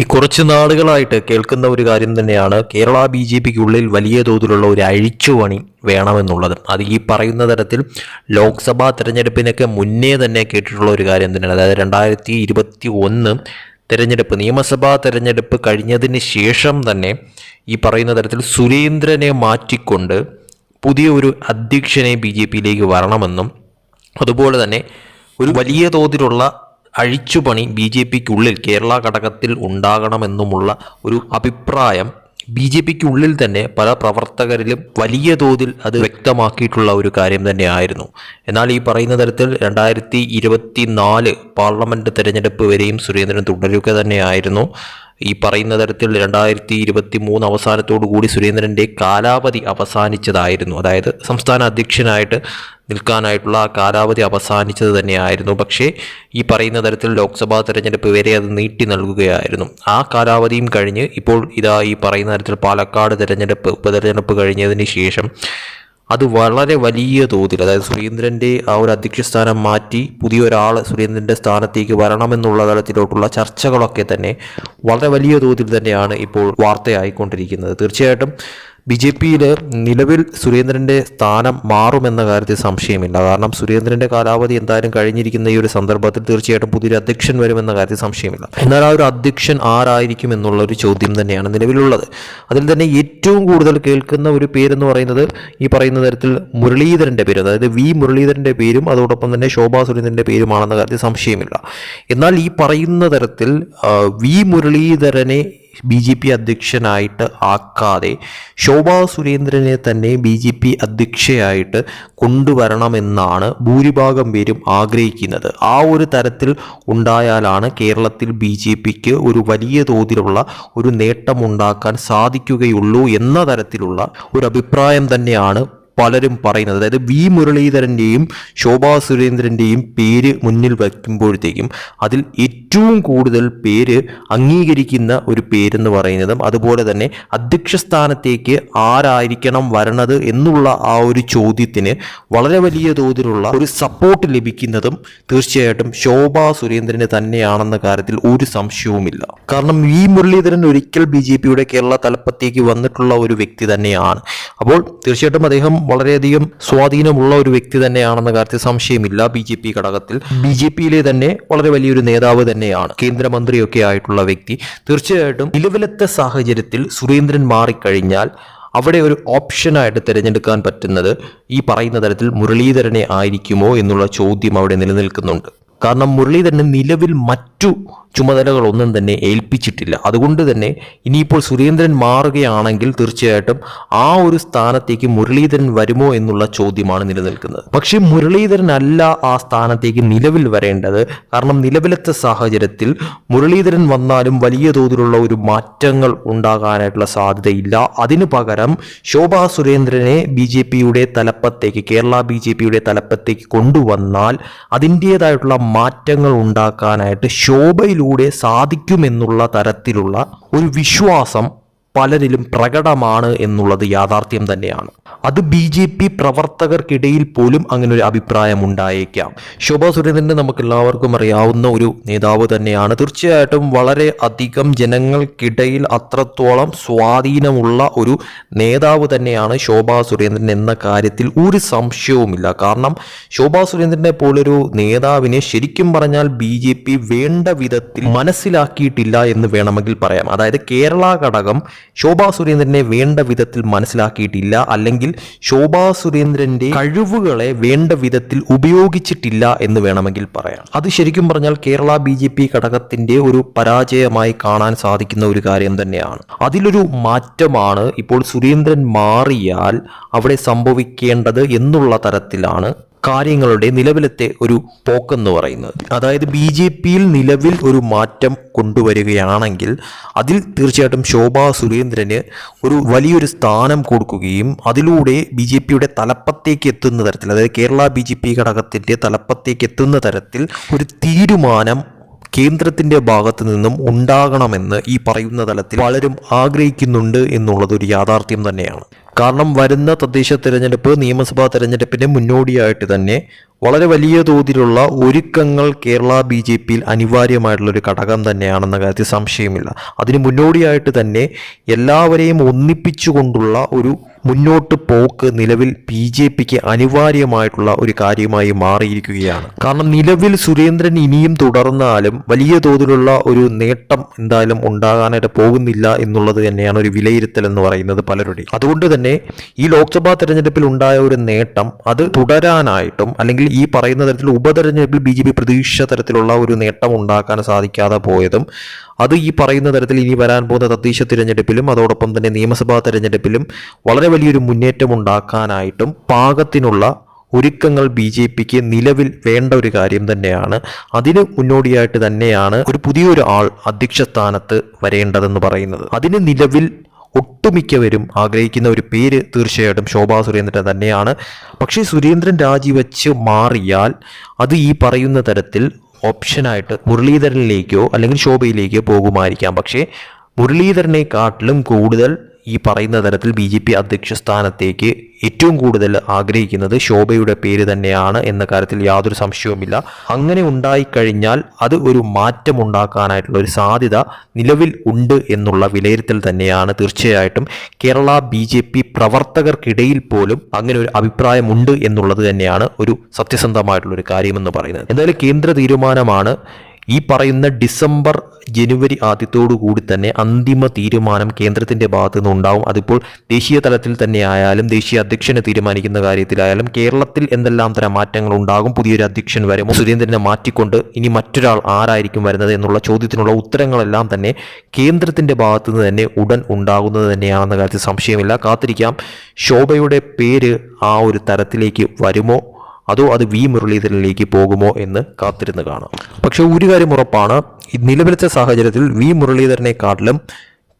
ഈ കുറച്ച് നാളുകളായിട്ട് കേൾക്കുന്ന ഒരു കാര്യം തന്നെയാണ് കേരള ബി ജെ പിക്കുള്ളിൽ വലിയ തോതിലുള്ള ഒരു അഴിച്ചുപണി വേണമെന്നുള്ളത്. അത് ഈ പറയുന്ന തരത്തിൽ ലോക്സഭാ തെരഞ്ഞെടുപ്പിനൊക്കെ മുന്നേ തന്നെ കേട്ടിട്ടുള്ള ഒരു കാര്യം തന്നെയാണ്. അതായത് രണ്ടായിരത്തി ഇരുപത്തി ഒന്ന് തെരഞ്ഞെടുപ്പ് നിയമസഭാ തെരഞ്ഞെടുപ്പ് കഴിഞ്ഞതിന് ശേഷം തന്നെ ഈ പറയുന്ന തരത്തിൽ സുരേന്ദ്രനെ മാറ്റിക്കൊണ്ട് പുതിയ ഒരു അധ്യക്ഷനെ ബി ജെ പിയിലേക്ക് വരണമെന്നും അതുപോലെ തന്നെ ഒരു വലിയ തോതിലുള്ള അഴിച്ചുപണി ബി ജെ പിക്കുള്ളിൽ കേരള ഘടകത്തിൽ ഉണ്ടാകണമെന്നുമുള്ള ഒരു അഭിപ്രായം ബി ജെ പിക്കുള്ളിൽ തന്നെ പല പ്രവർത്തകരിലും വലിയ തോതിൽ അത് വ്യക്തമാക്കിയിട്ടുള്ള ഒരു കാര്യം തന്നെയായിരുന്നു. എന്നാൽ ഈ പറയുന്ന തരത്തിൽ രണ്ടായിരത്തി ഇരുപത്തി നാല് പാർലമെന്റ് തെരഞ്ഞെടുപ്പ് വരെയും സുരേന്ദ്രൻ തുടരുക തന്നെയായിരുന്നു. ഈ പറയുന്ന തരത്തിൽ രണ്ടായിരത്തി ഇരുപത്തി മൂന്ന് അവസാനത്തോടു കൂടി സുരേന്ദ്രന്റെ കാലാവധി അവസാനിച്ചതായിരുന്നു. അതായത് സംസ്ഥാന അധ്യക്ഷനായിട്ട് നിൽക്കാനായിട്ടുള്ള ആ കാലാവധി അവസാനിച്ചത് തന്നെയായിരുന്നു. പക്ഷേ ഈ പറയുന്ന തരത്തിൽ ലോക്സഭാ തെരഞ്ഞെടുപ്പ് വരെ അത് നീട്ടി നൽകുകയായിരുന്നു. ആ കാലാവധിയും കഴിഞ്ഞ് ഇപ്പോൾ ഇതാ ഈ പറയുന്ന തരത്തിൽ പാലക്കാട് തെരഞ്ഞെടുപ്പ് ഉപതെരഞ്ഞെടുപ്പ് കഴിഞ്ഞതിന് ശേഷം അത് വളരെ വലിയ തോതിൽ അതായത് സുരേന്ദ്രന്റെ ആ ഒരു അധ്യക്ഷ സ്ഥാനം മാറ്റി പുതിയൊരാൾ സുരേന്ദ്രന്റെ സ്ഥാനത്തേക്ക് വരണമെന്നുള്ള തലത്തിലോട്ടുള്ള ചർച്ചകളൊക്കെ തന്നെ വളരെ വലിയ തോതിൽ തന്നെയാണ് ഇപ്പോൾ വാർത്തയായിക്കൊണ്ടിരിക്കുന്നത്. തീർച്ചയായിട്ടും ബി ജെ പിയിൽ നിലവിൽ സുരേന്ദ്രന്റെ സ്ഥാനം മാറുമെന്ന കാര്യത്തിൽ സംശയമില്ല. കാരണം സുരേന്ദ്രന്റെ കാലാവധി എന്തായാലും കഴിഞ്ഞിരിക്കുന്ന ഈ ഒരു സന്ദർഭത്തിൽ തീർച്ചയായിട്ടും പുതിയൊരു അധ്യക്ഷൻ വരുമെന്ന കാര്യത്തിൽ സംശയമില്ല. എന്നാൽ ആ ഒരു അധ്യക്ഷൻ ആരായിരിക്കും എന്നുള്ള ഒരു ചോദ്യം തന്നെയാണ് നിലവിലുള്ളത്. അതിൽ തന്നെ ഏറ്റവും കൂടുതൽ കേൾക്കുന്ന ഒരു പേരെന്ന് പറയുന്നത് ഈ പറയുന്ന തരത്തിൽ മുരളീധരന്റെ പേര് അതായത് വി മുരളീധരന്റെ പേരും അതോടൊപ്പം തന്നെ ശോഭാ സുരേന്ദ്രന്റെ പേരുമാണെന്ന കാര്യത്തിൽ സംശയമില്ല. എന്നാൽ ഈ പറയുന്ന തരത്തിൽ വി മുരളീധരനെ ബി ജെ പി അധ്യക്ഷനായിട്ട് ആക്കാതെ ശോഭാ സുരേന്ദ്രനെ തന്നെ ബി ജെ പി അധ്യക്ഷയായിട്ട് കൊണ്ടുവരണമെന്നാണ് ഭൂരിഭാഗം പേരും ആഗ്രഹിക്കുന്നത്. ആ ഒരു തരത്തിൽ ഉണ്ടായാലാണ് കേരളത്തിൽ ബി ജെ പിക്ക് ഒരു വലിയ തോതിലുള്ള ഒരു നേട്ടമുണ്ടാക്കാൻ സാധിക്കുകയുള്ളൂ എന്ന തരത്തിലുള്ള ഒരു അഭിപ്രായം തന്നെയാണ് പലരും പറയുന്നത്. അതായത് വി മുരളീധരന്റെയും ശോഭാ സുരേന്ദ്രന്റെയും പേര് മുന്നിൽ വയ്ക്കുമ്പോഴത്തേക്കും അതിൽ ഏറ്റവും കൂടുതൽ പേര് അംഗീകരിക്കുന്ന ഒരു പേരെന്ന് പറയുന്നതും അതുപോലെ തന്നെ അധ്യക്ഷ സ്ഥാനത്തേക്ക് ആരായിരിക്കണം വരണത് എന്നുള്ള ആ ഒരു ചോദ്യത്തിന് വളരെ വലിയ തോതിലുള്ള ഒരു സപ്പോർട്ട് ലഭിക്കുന്നതും തീർച്ചയായിട്ടും ശോഭാ സുരേന്ദ്രന് തന്നെയാണെന്ന കാര്യത്തിൽ ഒരു സംശയവുമില്ല. കാരണം വി മുരളീധരൻ ഒരിക്കൽ ബി ജെ പിയുടെ കേരള തലപ്പത്തേക്ക് വന്നിട്ടുള്ള ഒരു വ്യക്തി തന്നെയാണ്. അപ്പോൾ തീർച്ചയായിട്ടും അദ്ദേഹം വളരെയധികം സ്വാധീനമുള്ള ഒരു വ്യക്തി തന്നെയാണെന്ന കാര്യത്തിൽ സംശയമില്ല. ബി ജെ പി ഘടകത്തിൽ ബി ജെ പിയിലെ തന്നെ വളരെ വലിയൊരു നേതാവ് തന്നെയാണ്. കേന്ദ്രമന്ത്രിയൊക്കെ ആയിട്ടുള്ള വ്യക്തി. തീർച്ചയായിട്ടും നിലവിലത്തെ സാഹചര്യത്തിൽ സുരേന്ദ്രൻ മാറിക്കഴിഞ്ഞാൽ അവിടെ ഒരു ഓപ്ഷനായിട്ട് തിരഞ്ഞെടുക്കാൻ പറ്റുന്നത് ഈ പറയുന്ന തരത്തിൽ മുരളീധരനെ ആയിരിക്കുമോ എന്നുള്ള ചോദ്യം അവിടെ നിലനിൽക്കുന്നുണ്ട്. കാരണം മുരളീധരന് നിലവിൽ മറ്റു ചുമതലകളൊന്നും തന്നെ ഏൽപ്പിച്ചിട്ടില്ല. അതുകൊണ്ട് തന്നെ ഇനിയിപ്പോൾ സുരേന്ദ്രൻ മാറുകയാണെങ്കിൽ തീർച്ചയായിട്ടും ആ ഒരു സ്ഥാനത്തേക്ക് മുരളീധരൻ വരുമോ എന്നുള്ള ചോദ്യമാണ് നിലനിൽക്കുന്നത്. പക്ഷേ മുരളീധരൻ അല്ല ആ സ്ഥാനത്തേക്ക് നിലവിൽ വരേണ്ടത്. കാരണം നിലവിലത്തെ സാഹചര്യത്തിൽ മുരളീധരൻ വന്നാലും വലിയ തോതിലുള്ള ഒരു മാറ്റങ്ങൾ ഉണ്ടാകാനായിട്ടുള്ള സാധ്യതയില്ല. അതിനു പകരം ശോഭാ സുരേന്ദ്രനെ ബി ജെ പിയുടെ തലപ്പത്തേക്ക് കേരള ബി ജെ പിയുടെ തലപ്പത്തേക്ക് കൊണ്ടുവന്നാൽ അതിന്റേതായിട്ടുള്ള മാറ്റങ്ങൾ ഉണ്ടാക്കാനായിട്ട് ശോഭയിലൂടെ സാധിക്കുമെന്നുള്ള തരത്തിലുള്ള ഒരു വിശ്വാസം പലരിലും പ്രകടമാണ് എന്നുള്ളത് യാഥാർത്ഥ്യം തന്നെയാണ്. അത് ബി ജെ പി പ്രവർത്തകർക്കിടയിൽ പോലും അങ്ങനെ ഒരു അഭിപ്രായം ഉണ്ടായേക്കാം ശോഭാ സുരേന്ദ്രനെ നമുക്ക് എല്ലാവർക്കും അറിയാവുന്ന ഒരു നേതാവ് തന്നെയാണ്. തീർച്ചയായിട്ടും വളരെ അധികം ജനങ്ങൾക്കിടയിൽ അത്രത്തോളം സ്വാധീനമുള്ള ഒരു നേതാവ് തന്നെയാണ് ശോഭാ സുരേന്ദ്രൻ എന്ന കാര്യത്തിൽ ഒരു സംശയവുമില്ല. കാരണം ശോഭാ സുരേന്ദ്രനെ പോലൊരു നേതാവിനെ ശരിക്കും പറഞ്ഞാൽ ബി ജെ പി വേണ്ട വിധത്തിൽ മനസ്സിലാക്കിയിട്ടില്ല എന്ന് വേണമെങ്കിൽ പറയാം. അതായത് കേരള ഘടകം ശോഭാ സുരേന്ദ്രനെ വേണ്ട വിധത്തിൽ മനസ്സിലാക്കിയിട്ടില്ല അല്ലെങ്കിൽ ശോഭാ സുരേന്ദ്രന്റെ കഴിവുകളെ വേണ്ട വിധത്തിൽ ഉപയോഗിച്ചിട്ടില്ല എന്ന് വേണമെങ്കിൽ പറയാം. അത് ശരിക്കും പറഞ്ഞാൽ കേരള ബി ജെ പി ഒരു പരാജയമായി കാണാൻ സാധിക്കുന്ന ഒരു കാര്യം തന്നെയാണ്. അതിലൊരു മാറ്റമാണ് ഇപ്പോൾ സുരേന്ദ്രൻ മാറിയാൽ അവിടെ സംഭവിക്കേണ്ടത് എന്നുള്ള തരത്തിലാണ് കാര്യങ്ങളുടെ നിലവിലത്തെ ഒരു പോക്കെന്ന് പറയുന്നത്. അതായത് ബി ജെ പിയിൽ നിലവിൽ ഒരു മാറ്റം കൊണ്ടുവരികയാണെങ്കിൽ അതിൽ തീർച്ചയായിട്ടും ശോഭാ സുരേന്ദ്രന് ഒരു വലിയൊരു സ്ഥാനം കൊടുക്കുകയും അതിലൂടെ ബി ജെ പിയുടെ തലപ്പത്തേക്ക് എത്തുന്ന തരത്തിൽ അതായത് കേരള ബി ജെ പി ഘടകത്തിന്റെ തലപ്പത്തേക്ക് എത്തുന്ന തരത്തിൽ ഒരു തീരുമാനം കേന്ദ്രത്തിന്റെ ഭാഗത്തു നിന്നും ഉണ്ടാകണമെന്ന് ഈ പറയുന്ന തലത്തിൽ പലരും ആഗ്രഹിക്കുന്നുണ്ട് എന്നുള്ളത് ഒരു യാഥാർത്ഥ്യം തന്നെയാണ്. കാരണം വരുന്ന തദ്ദേശ തിരഞ്ഞെടുപ്പ് നിയമസഭാ തിരഞ്ഞെടുപ്പിന് മുന്നോടിയായിട്ട് തന്നെ വളരെ വലിയ തോതിലുള്ള ഒരുക്കങ്ങൾ കേരള ബി ജെ പിയിൽ അനിവാര്യമായിട്ടുള്ളൊരു ഘടകം തന്നെയാണെന്ന കാര്യത്തിൽ സംശയമില്ല. അതിന് മുന്നോടിയായിട്ട് തന്നെ എല്ലാവരെയും ഒന്നിപ്പിച്ചുകൊണ്ടുള്ള ഒരു മുന്നോട്ട് പോക്ക് നിലവിൽ ബി ജെ പിക്ക് അനിവാര്യമായിട്ടുള്ള ഒരു കാര്യമായി മാറിയിരിക്കുകയാണ്. കാരണം നിലവിൽ സുരേന്ദ്രൻ ഇനിയും തുടർന്നാലും വലിയ തോതിലുള്ള ഒരു നേട്ടം എന്തായാലും ഉണ്ടാകാനായിട്ട് പോകുന്നില്ല എന്നുള്ളത് തന്നെയാണ് ഒരു വിലയിരുത്തൽ എന്ന് പറയുന്നത് പലരുടെയും. അതുകൊണ്ട് തന്നെ ഈ ലോക്സഭാ തെരഞ്ഞെടുപ്പിൽ ഉണ്ടായ ഒരു നേട്ടം അത് തുടരാനായിട്ടും അല്ലെങ്കിൽ ഈ പറയുന്ന തരത്തിൽ ഉപതെരഞ്ഞെടുപ്പിൽ ബി ജെ പി പ്രതീക്ഷ തരത്തിലുള്ള ഒരു നേട്ടം ഉണ്ടാക്കാൻ സാധിക്കാതെ പോയതും അത് ഈ പറയുന്ന തരത്തിൽ ഇനി വരാൻ പോകുന്ന തദ്ദേശ തിരഞ്ഞെടുപ്പിലും അതോടൊപ്പം തന്നെ നിയമസഭാ തിരഞ്ഞെടുപ്പിലും വളരെ വലിയൊരു മുന്നേറ്റം ഉണ്ടാക്കാനായിട്ടും പാകത്തിനുള്ള ഒരുക്കങ്ങൾ ബി ജെ പിക്ക് നിലവിൽ വേണ്ട ഒരു കാര്യം തന്നെയാണ്. അതിന് മുന്നോടിയായിട്ട് തന്നെയാണ് ഒരു പുതിയൊരു ആൾ അധ്യക്ഷ സ്ഥാനത്ത് വരേണ്ടതെന്ന് പറയുന്നത്. അതിന് നിലവിൽ ഒട്ടുമിക്കവരും ആഗ്രഹിക്കുന്ന ഒരു പേര് തീർച്ചയായിട്ടും ശോഭാ സുരേന്ദ്രൻ തന്നെയാണ്. പക്ഷേ സുരേന്ദ്രൻ രാജിവെച്ച് മാറിയാൽ അത് ഈ പറയുന്ന തരത്തിൽ ഓപ്ഷനായിട്ട് മുരളീധരനിലേക്കോ അല്ലെങ്കിൽ ശോഭയിലേക്കോ പോകുമായിരിക്കാം. പക്ഷേ മുരളീധരനെക്കാട്ടിലും കൂടുതൽ ഈ പറയുന്ന തരത്തിൽ ബി ജെ പി അധ്യക്ഷ സ്ഥാനത്തേക്ക് ഏറ്റവും കൂടുതൽ ആഗ്രഹിക്കുന്നത് ശോഭയുടെ പേര് തന്നെയാണ് എന്ന കാര്യത്തിൽ യാതൊരു സംശയവുമില്ല. അങ്ങനെ ഉണ്ടായിക്കഴിഞ്ഞാൽ അത് ഒരു മാറ്റം ഉണ്ടാക്കാനായിട്ടുള്ള ഒരു സാധ്യത നിലവിൽ ഉണ്ട് എന്നുള്ള വിലയിരുത്തൽ തന്നെയാണ് തീർച്ചയായിട്ടും കേരള ബി ജെ പി പ്രവർത്തകർക്കിടയിൽ പോലും അങ്ങനെ ഒരു അഭിപ്രായമുണ്ട് എന്നുള്ളത് തന്നെയാണ് ഒരു സത്യസന്ധമായിട്ടുള്ള ഒരു കാര്യമെന്ന് പറയുന്നത്. എന്തായാലും കേന്ദ്ര തീരുമാനമാണ് ഈ പറയുന്ന ഡിസംബർ ജനുവരി കൂടി തന്നെ അന്തിമ തീരുമാനം കേന്ദ്രത്തിന്റെ ഭാഗത്തു നിന്ന് ഉണ്ടാവും. അതിപ്പോൾ ദേശീയ തലത്തിൽ തന്നെ ആയാലും ദേശീയ അധ്യക്ഷനെ തീരുമാനിക്കുന്ന കാര്യത്തിലായാലും കേരളത്തിൽ എന്തെല്ലാം തരം മാറ്റങ്ങൾ ഉണ്ടാകും പുതിയൊരു അധ്യക്ഷൻ വരുമോ സുരേന്ദ്രനെ മാറ്റിക്കൊണ്ട് ഇനി മറ്റൊരാൾ ആരായിരിക്കും വരുന്നത് എന്നുള്ള ചോദ്യത്തിനുള്ള ഉത്തരങ്ങളെല്ലാം തന്നെ കേന്ദ്രത്തിന്റെ ഭാഗത്തു നിന്ന് തന്നെ ഉടൻ ഉണ്ടാകുന്നത് തന്നെയാണെന്ന കാര്യത്തിൽ സംശയമില്ല. കാത്തിരിക്കാം. ശോഭയുടെ പേര് ആ ഒരു തരത്തിലേക്ക് വരുമോ? അതോ അത് വി മുരളീധരനിലേക്ക് പോകുമോ എന്ന് കാത്തിരുന്ന് കാണാം. പക്ഷേ ഒരു കാര്യം ഉറപ്പാണ് നിലവിലത്തെ സാഹചര്യത്തിൽ വി മുരളീധരനെക്കാട്ടിലും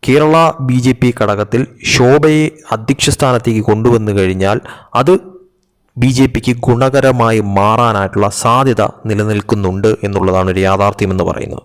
കേരള ബി ജെ പി ഘടകത്തിൽ ശോഭയെ അധ്യക്ഷ സ്ഥാനത്തേക്ക് കൊണ്ടുവന്നു കഴിഞ്ഞാൽ അത് ബി ജെ പിക്ക് ഗുണകരമായി മാറാനായിട്ടുള്ള സാധ്യത നിലനിൽക്കുന്നുണ്ട് എന്നുള്ളതാണ് ഒരു യാഥാർത്ഥ്യം എന്ന് പറയുന്നത്.